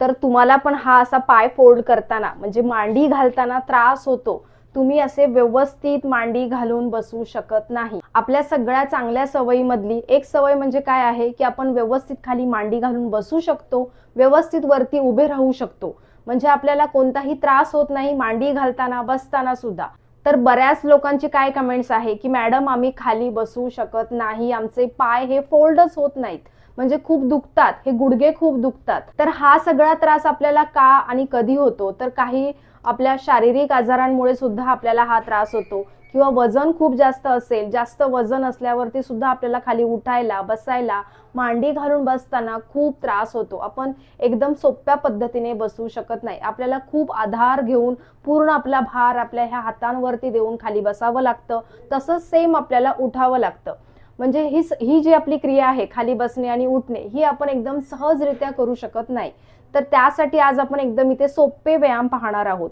तर तुम्हाला पण हा असा पाय फोल्ड करताना म्हणजे मांडी घालताना त्रास होतो. तुम्ही असे व्यवस्थित मांडी घालून बसू शकत नाही. आपल्या सगळ्या चांगल्या सवयीमधली एक सवय म्हणजे काय आहे की आपण व्यवस्थित खाली मांडी घालून बसू शकतो व्यवस्थित वरती उभे राहू शकतो. म्हणजे आपल्याला कोणताही त्रास होत नाही मांडी घालताना बसताना सुद्धा. तर बऱ्याच लोकांची काय कमेंट्स आहे की मॅडम आम्ही खाली बसू शकत नाही आमचे पाय हे फोल्डच होत नाहीत. म्हणजे खूप दुखतात हे गुडघे खूप दुखतात. तर हा सगळा त्रास आपल्याला का आणि कधी होतो? तर काही आपल्या शारीरिक आजारांमुळे सुद्धा आपल्याला हा त्रास होतो. किंवा वजन खूप जास्त असेल जास्त वजन असल्यावरती सुद्धा आपल्याला खाली उठायला बसायला मांडी घालून बसताना खूप त्रास होतो. आपण एकदम सोप्या पद्धतीने बसू शकत नाही. आपल्याला खूप आधार घेऊन पूर्ण आपला भार आपल्या ह्या हातांवरती देऊन खाली बसावं लागतं. तसंच सेम आपल्याला उठावं लागतं. म्हणजे ही ही जी आपली क्रिया आहे खाली बसणे आणि उठणे ही आपण एकदम सहजरित्या करू शकत नाही. तर त्यासाठी आज आपण एकदम इथे सोपे व्यायाम पाहणार आहोत.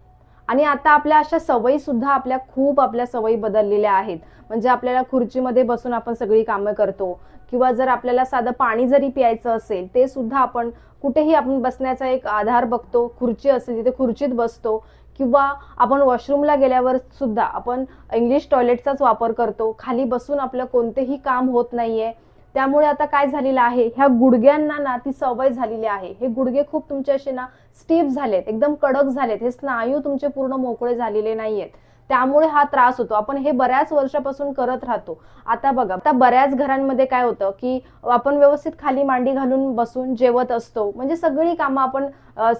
आणि आता आपल्या अशा सवयी सुद्धा आपल्या खूप आपल्या सवयी बदललेल्या आहेत. म्हणजे आपल्याला खुर्चीमध्ये बसून आपण सगळी कामं करतो किंवा जर आपल्याला साधं पाणी जरी प्यायचं असेल ते सुद्धा आपण कुठेही आपण बसण्याचा एक आधार बघतो. खुर्ची असेल तिथे खुर्चीत बसतो. किंवा आपण वॉशरूमला गेल्यावर सुद्धा आपण इंग्लिश टॉयलेटचाच वापर करतो. खाली बसून आपलं कोणतेही काम होत नाहीये. त्यामुळे आता काय झालेलं आहे? ह्या गुडघ्यांना ना ती सवय झालेली आहे. हे गुडघे खूप तुमचे असे ना स्टीप झालेत एकदम कडक झालेत. हे स्नायू तुमचे पूर्ण मोकळे झालेले नाहीयेत. त्यामुळे हा त्रास होतो. आपण हे बऱ्याच वर्षापासून करत राहतो. आता बघा आता बऱ्याच घरांमध्ये काय होतं की आपण व्यवस्थित खाली मांडी घालून बसून जेवत असतो. म्हणजे सगळी कामं आपण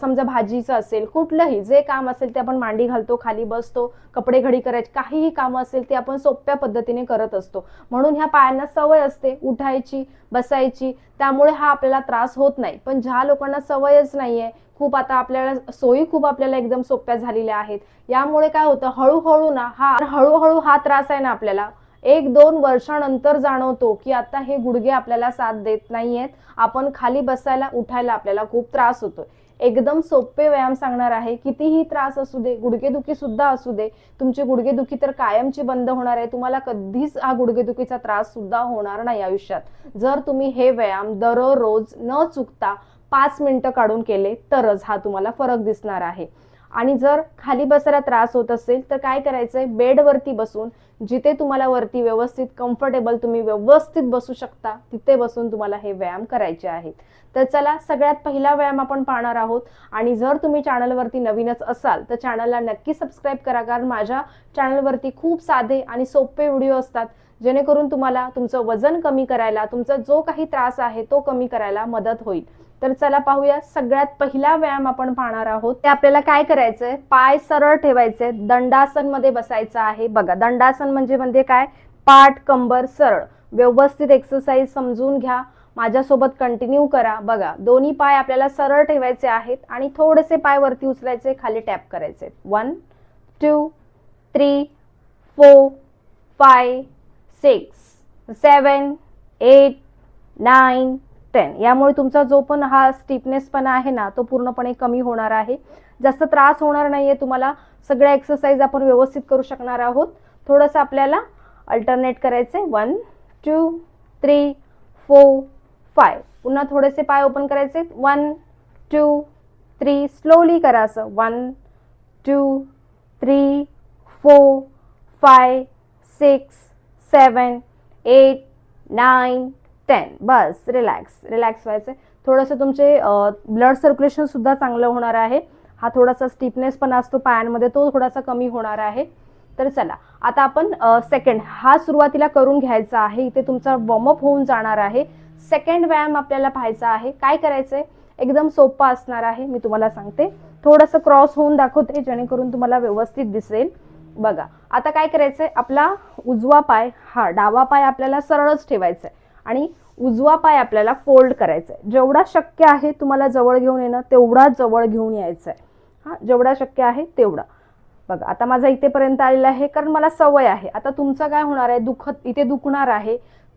समजा भाजीचं असेल कुठलंही जे काम असेल ते आपण मांडी घालतो खाली बसतो कपडे घडी करायचे काहीही कामं असेल ते आपण सोप्या पद्धतीने करत असतो. म्हणून ह्या पायांना सवय असते उठायची बसायची. त्यामुळे हा आपल्याला त्रास होत नाही. पण ज्या लोकांना सवयच नाहीये खूप आता आपल्याला सोयी खूप आपल्याला एकदम सोप्या झालेल्या आहेत. यामुळे काय होतं हळूहळू ना हा हळूहळू हा त्रास आहे ना आपल्याला. एक दोन वर्षानंतर जाणवतो की आता हे गुडघे आपल्याला साथ देत नाहीयेत. आपण खाली बसायला उठायला आपल्याला खूप त्रास होतोय. एकदम सोपे व्यायाम सांगणार आहे. कितीही त्रास असू दे गुडघेदुखी सुद्धा असू दे तुमची गुडघेदुखी तर कायमची बंद होणार आहे. तुम्हाला कधीच हा गुडघेदुखीचा त्रास सुद्धा होणार नाही आयुष्यात. जर तुम्ही हे व्यायाम दररोज न चुकता पाच मिनटं काढून केले तरच हा तुम्हाला फरक दिसणार आहे. आणि जर खाली बसायला त्रास होत असेल तर काय करायचंय? बेडवरती बसून जिथे तुम्हाला वरती व्यवस्थित कम्फर्टेबल तुम्ही व्यवस्थित बसू शकता तिथे बसून तुम्हाला हे व्यायाम करायचे आहेत. तर चला सगळ्यात पहिला व्यायाम आपण पाहणार आहोत. आणि जर तुम्ही चॅनलवरती नवीनच असाल तर चॅनलला नक्की सबस्क्राईब करा कारण माझ्या चॅनलवरती खूप साधे आणि सोपे व्हिडिओ असतात जेणेकरून तुम्हाला तुमचं वजन कमी करायला तुमचा जो काही त्रास आहे तो कमी करायला मदत होईल. तर चला पाहूया सगळ्यात पहिला व्यायाम आपण पाहणार आहोत. ते आपल्याला काय करायचंय? पाय सरळ ठेवायचे दंडासनमध्ये बसायचं आहे. बघा दंडासन म्हणजे म्हणजे काय? पाठ कंबर सरळ. व्यवस्थित एक्सरसाइज समजून घ्या. माझ्यासोबत कंटिन्यू करा. बघा दोन्ही पाय आपल्याला सरळ ठेवायचे आहेत आणि थोडेसे पाय वरती उचलायचे खाली टॅप करायचे. One two three four five six seven eight nine ten यामुळे तुमचा जो पण हा स्टिफनेसपणा आहे ना तो पूर्णपणे कमी होणार आहे. जास्त त्रास होणार नाहीये तुम्हाला. सगळ्या एक्सरसाइज आपण व्यवस्थित करू शकणार आहोत. थोडंसं आपल्याला अल्टरनेट करायचे one two three four five पुन्हा थोडेसे पाय ओपन करायचे. वन टू थ्री स्लोली करा असं. One two three four five six seven eight nine ten बस रिलॅक्स रिलॅक्स व्हायचं थोडंसं तुमचे ब्लड सर्क्युलेशन सुद्धा चांगलं होणार आहे. हा थोडासा स्टिफनेस पण असतो पायांमध्ये तो थोडासा कमी होणार आहे. तर चला आता आपण सेकंड हा सुरुवातीला करून घ्यायचा आहे. इथे तुमचा वॉर्मअप होऊन जाणार आहे. सेकंड व्यायाम आपल्याला पाहायचा आहे. काय करायचंय? एकदम सोपा असणार आहे. मी तुम्हाला सांगते. थोडंसं क्रॉस होऊन दाखवते जेणेकरून तुम्हाला व्यवस्थित दिसेल. बघा आता काय करायचंय? आपला उजवा पाय हा डावा पाय आपल्याला सरळच ठेवायचा आहे आणि उजवा पाय आपल्याला फोल्ड करायचा आहे जेवढा शक्य आहे तुम्हाला जवळ घेऊन येणं तेवढा जवळ घेऊन यायचं आहे हां जेवढा शक्य आहे तेवढा. बघा आता माझा इथेपर्यंत आलेला आहे कारण मला सवय आहे. आता तुमचं काय होणार आहे? दुखत इथे दुखणार आहे.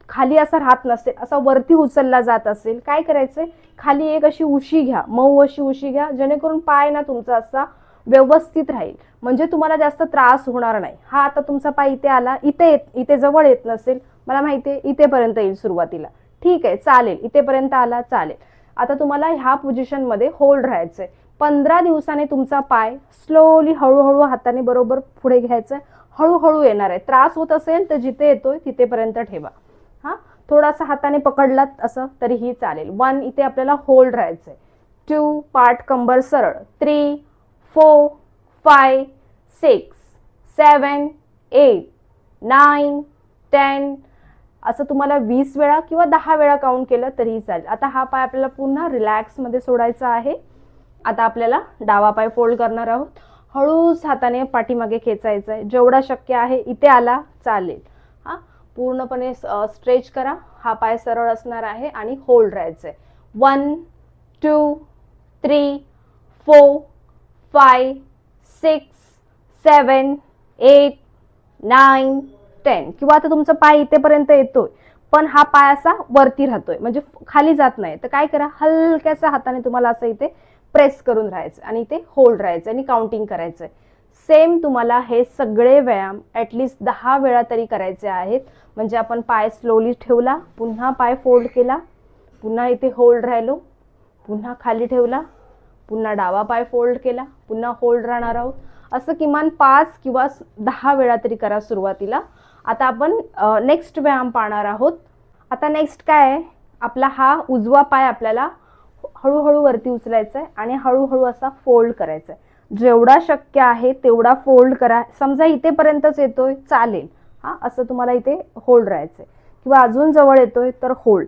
खाली असा राहत नसेल असा वरती उचलला जात असेल काय करायचंय? खाली एक अशी उशी घ्या मऊ अशी उशी घ्या जेणेकरून पाय ना तुमचा असा व्यवस्थित राहील. म्हणजे तुम्हाला जास्त त्रास होणार नाही. हा आता तुमचा पाय इथे आला इथे येत इथे जवळ येत नसेल. मला माहिती आहे इथेपर्यंत येईल सुरुवातीला. ठीक आहे चालेल. इथेपर्यंत आला चालेल. आता तुम्हाला ह्या पोझिशनमध्ये होल्ड राहायचं आहे पंधरा दिवसाने तुमचा पाय स्लोली हळूहळू हाताने बरोबर पुढे घ्यायचा हळूहळू येणार आहे. त्रास होत असेल तर जिथे येतोय तिथेपर्यंत ठेवा. हा? थोडासा हाताने पकडलात असं तरीही चालेल. वन इथे आपल्याला होल्ड राहायचं आहे टू पार्ट कंबर सरळ. Three four, five six seven eight nine ten. असं तुम्हाला वीस वेळा किंवा दहा वेळा काउंट केलं तरीही चालेल. आता हा पाय आपल्याला पुन्हा रिलॅक्समध्ये सोडायचा आहे. आता आपल्याला डावा पाय फोल्ड करणार आहोत. हळूच हाताने पाठीमागे खेचायचं आहे. जेवढा शक्य आहे इथे आला चालेल. हा पूर्णपणे स्ट्रेच करा. हा पाय सरळ असणार आहे आणि होल्ड राहायचं आहे one two three four five six seven eight nine ten. किंवा आता तुमचा पाय इथेपर्यंत येतोय पण हा पाय असा वरती राहतोय. म्हणजे खाली जात नाही. तर काय करा हलक्याच्या हाताने तुम्हाला असं इथे प्रेस करून राहायचं आणि इथे होल्ड राहायचं आणि काउंटिंग करायचं आहे सेम तुम्हाला हे सगळे व्यायाम ॲटलिस्ट दहा वेळा तरी करायचे आहेत. म्हणजे आपण पाय स्लोली ठेवला पुन्हा पाय फोल्ड केला पुन्हा इथे होल्ड राहिलो पुन्हा खाली ठेवला पुन्हा डावा पाय फोल्ड केला पुन्हा होल्ड राहणार आहोत. असं किमान पाच किंवा दहा वेळा तरी करा सुरुवातीला. आता आपण नेक्स्ट व्यायाम पाहणार आहोत. आता नेक्स्ट काय आहे? आपला हा उजवा पाय आपल्याला हळूहळू वरती उचलायचा आहे आणि हळूहळू असा फोल्ड करायचा आहे जेवढा शक्य आहे तेवढा फोल्ड करा. समजा इथेपर्यंतच येतोय चालेल. हा असं तुम्हाला इथे होल्ड राहायचं आहे किंवा अजून जवळ येतोय तर होल्ड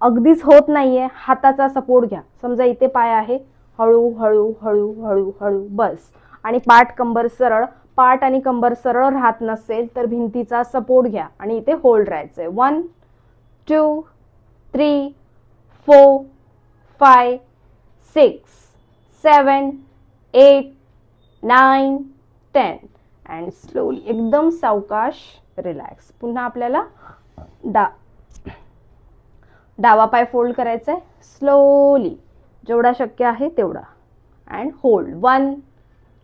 अगदीच होत नाही आहे हाताचा सपोर्ट घ्या. समजा इथे पाय आहे हळू हळू हळू हळू हळू बस. आणि पाठ कंबर सरळ पाठ आणि कंबर सरळ राहत नसेल तर भिंतीचा सपोर्ट घ्या आणि इथे होल्ड राहायचं आहे one two three four five six seven eight nine ten and slowly एकदम सावकाश रिलॅक्स पुन्हा आपल्याला डा डावा पाय फोल्ड करायचा आहे स्लोली जेवढा शक्य आहे तेवढा. And hold one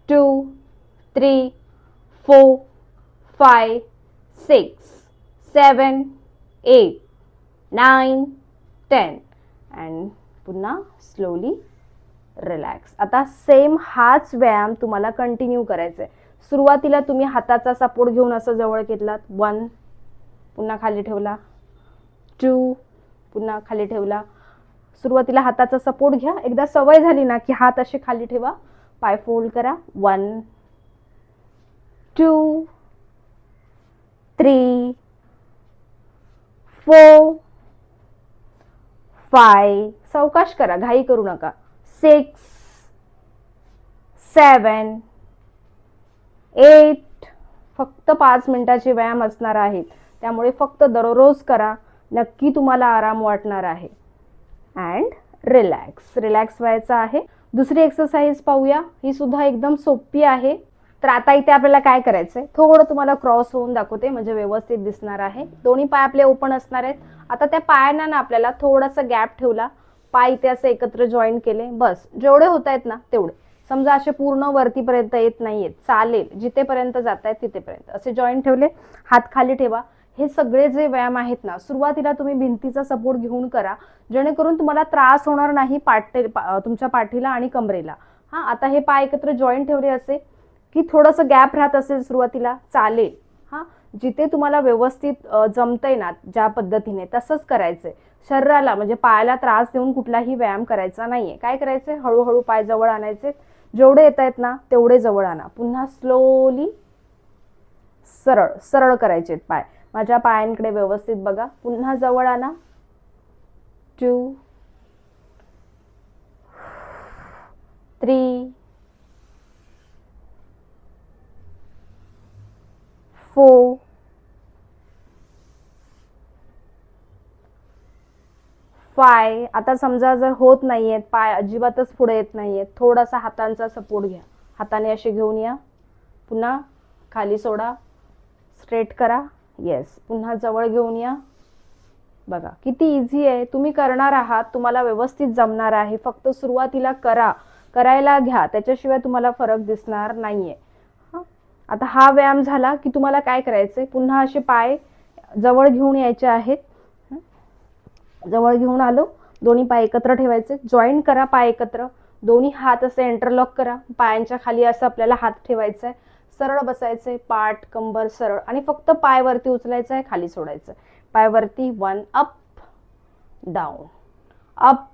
two three four five six seven eight nine ten and पुन्हा स्लोली रिलॅक्स आता सेम हाच व्यायाम तुम्हाला कंटिन्यू करायचा आहे सुरुवातीला तुम्ही हाताचा सपोर्ट घेऊन असं जवळ घेतलात. वन पुन्हा खाली ठेवला. टू पुन्हा खाली ठेवला. सुरुवातीला हाताचा सपोर्ट घ्या. एकदा सवय झाली ना की हात असे खाली ठेवा. पाय फोल्ड करा. One two three four five सावकाश करा. घाई करू नका. सिक्स सेवन एट फक्त पाच मिनिटाचे व्यायाम असणार आहेत. त्यामुळे फक्त दररोज करा. नक्की तुम्हाला आराम वाटणार आहे. And relax. रिलॅक्स व्हायचं आहे. दुसरी एक्सरसाइज पाहूया. ही सुद्धा एकदम सोपी आहे. तर आता इथे आपल्याला काय करायचंय? थोडं तुम्हाला क्रॉस होऊन दाखवते. म्हणजे व्यवस्थित दिसणार आहे. दोन्ही पाय आपले ओपन असणार आहेत. आता त्या पायांना ना आपल्याला थोडासा गॅप ठेवला. पाय इथे असे एकत्र जॉईन केले. बस. जेवढे होत आहेत ना तेवढे. समजा असे पूर्ण वरतीपर्यंत येत नाहीयेत. चालेल. जिथेपर्यंत जात आहेत तिथेपर्यंत. असे जॉईन ठेवले. हात खाली ठेवा. हे सगळे जे व्यायाम आहेत ना सुरुवातीला तुम्ही भिंतीचा सपोर्ट घेऊन करा. जेणेकरून तुम्हाला त्रास होणार नाही पाठे पा- तुमच्या पाठीला आणि कमरेला. हा आता हे पाय एकत्र जॉईन ठेवले असे की थोडंसं गॅप राहत असेल सुरुवातीला चालेल. हा जिथे तुम्हाला व्यवस्थित जमतंय ना ज्या पद्धतीने तसंच करायचंय. शरीराला म्हणजे पायाला त्रास देऊन कुठलाही व्यायाम करायचा नाहीये. काय करायचंय? हळूहळू पाय जवळ आणायचे. जेवढे येत आहेत ना तेवढे जवळ आणा. पुन्हा स्लोली सरळ सरळ करायचे पाय. माझ्या पायांकडे व्यवस्थित बघा. पुन्हा जवळ आणा. टू थ्री फोर फाय आता समजा जर होत नाही आहेत पाय अजिबातच पुढे येत नाही आहेत थोडासा हातांचा सपोर्ट घ्या. हाताने असे घेऊन या. पुन्हा खाली सोडा. स्ट्रेट करा. येस पुन्हा जवळ घेऊन या. बघा किती इझी आहे. तुम्ही करणार आहात तुम्हाला व्यवस्थित जमणार आहे. फक्त सुरुवातीला करा. करायला घ्या. त्याच्याशिवाय तुम्हाला फरक दिसणार नाहीये. आहे आता हा व्यायाम झाला की तुम्हाला काय करायचंय? पुन्हा असे पाय जवळ घेऊन यायचे आहेत. जवळ घेऊन आलो. दोन्ही पाय एकत्र ठेवायचे. जॉईंट करा पाय एकत्र. दोन्ही हात असे एंटरलॉक करा. पायांच्या खाली असं आपल्याला हात ठेवायचा आहे सरळ बसायचंय पाठ कंबर सरळ आणि फक्त पाय वरती उचलायचं आहे खाली सोडायचं पाय वरती one up down up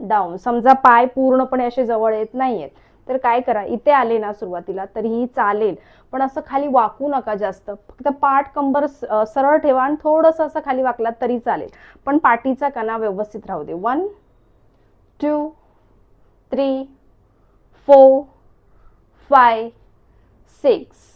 down समजा पाय पूर्णपणे असे जवळ येत नाहीयेत. तर काय करा इथे आले ना सुरुवातीला तरीही चालेल. पण असं खाली वाकू नका जास्त. फक्त पाठ कंबर स- सरळ ठेवा आणि थोडंसं असं खाली वाकलात तरी चालेल. पण पाठीचा कणा व्यवस्थित राहू दे. One two three four five six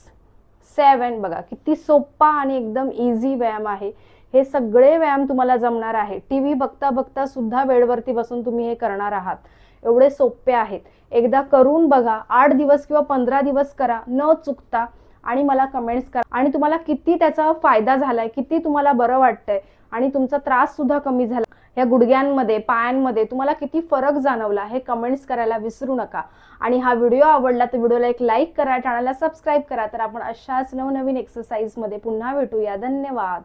seven बघा किती सोपा आणि एकदम इझी व्यायाम आहे. हे सगळे व्यायाम तुम्हाला जमणार आहे. टी व्ही बघता बघता सुद्धा बेडवरती बसून तुम्ही हे करणार आहात. एवढे सोपे आहेत. एकदा करून बघा आठ दिवस किंवा पंधरा दिवस करा न चुकता आणि मला कमेंट्स करा. आणि तुम्हाला किती त्याचा फायदा झालाय किती तुम्हाला बरं वाटतंय आणि तुमचा त्रास सुद्धा कमी झाला. या गुडघ्यांमध्ये पायांमध्ये तुम्हाला किती फरक जाणवला हे कमेंट्स करायला विसरू नका. आणि हा व्हिडिओ आवडला तर व्हिडिओला एक लाईक करा चॅनलला सबस्क्राईब करा. तर आपण अशाच नवनवीन एक्सरसाइजमध्ये पुन्हा भेटूया. धन्यवाद.